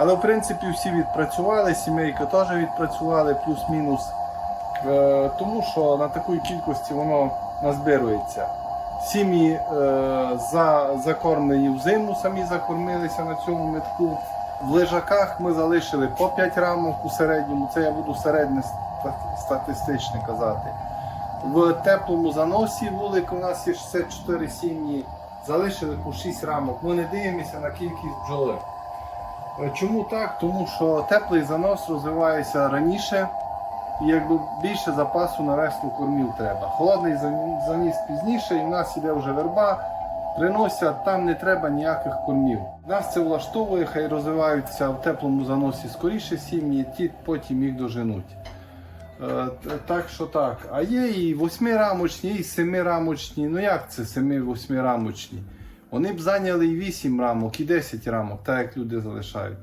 Але в принципі всі відпрацювали, сімейка теж відпрацювали, плюс-мінус. Е, тому що на такій кількості воно назбирується. Сім'ї е, за, закормлені в зиму, самі закормилися на цьому метку. В лежаках ми залишили по 5 рамок у середньому, це я буду середнє ста- статистичне казати. В теплому заносі вулик у нас є 64 сім'ї, залишили по 6 рамок. Ми не дивимося на кількість бджоли. Е, Чому так? Тому що теплий занос розвивається раніше, і якби більше запасу на весну кормів треба. Холодний заніс пізніше, і в нас іде вже верба, приносять, там не треба ніяких кормів. Нас це влаштовує, хай розвиваються в теплому заносі скоріше сім'ї, ті потім їх доженуть. Е, Так що так. А є і восьмирамочні, і семирамочні. Ну як це семи-восьмирамочні? Вони б зайняли і 8 рамок, і 10 рамок, так як люди залишають.